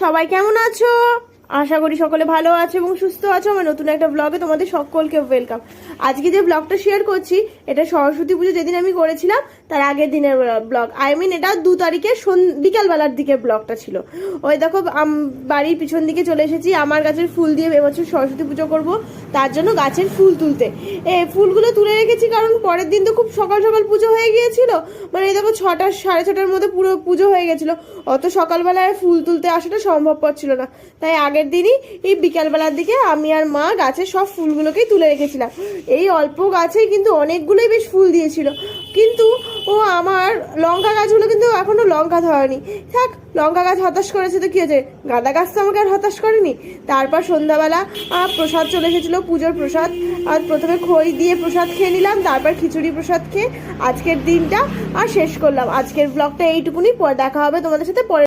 সবাই কেমন আছো? আশা করি সকলে ভালো আছো এবং সুস্থ আছো। আমার নতুন একটা ব্লগে তোমাদের সকলকে ওয়েলকাম আজকে যে ব্লগটা শেয়ার করছি, এটা সরস্বতী পুজো যেদিন আমি করেছিলাম, তার আগের দিনের ব্লগ আই মিন এটা দু তারিখে বিকালবেলার দিকে ব্লগটা ছিল। ওই দেখো বাড়ির পিছন দিকে চলে এসেছি। আমার গাছের ফুল দিয়ে এবছর সরস্বতী পুজো করব। তার জন্য গাছের ফুল তুলতে। এ, ফুলগুলো তুলে রেখেছি কারণ পরের দিন তো খুব সকাল সকাল পুজো হয়ে গিয়েছিল। মানে এই দেখো, ছটা, সাড়ে ছটার মধ্যে পুরো পুজো হয়ে গেছিল। অত সকালবেলায় ফুল তুলতে আসাটা সম্ভবপর ছিল না। তাই আগের দিনই এই বিকালবেলার দিকে আমি আর মা গাছের সব ফুলগুলোকেই তুলে রেখেছিলাম। এই অল্প গাছেই কিন্তু অনেকগুলোই বেশ ফুল দিয়েছিল। কিন্তু ও আমার লঙ্কা গাছগুলো কিন্তু এখনও লঙ্কা ধরেনি। থাক, লঙ্কা গাছ হতাশ করেছে তো কী হয়েছে? গাঁদা গাছ তো আমাকে আর হতাশ করেনি। তারপর সন্ধ্যাবেলা প্রসাদ চলে এসেছিল, পুজোর প্রসাদ। আর প্রথমে খই দিয়ে প্রসাদ খেয়ে নিলাম, তারপর খিচুড়ি প্রসাদ খেয়ে আজকের দিনটা আর শেষ করলাম। আজকের ব্লগটা এইটুকুনি দেখা হবে তোমাদের সাথে পরে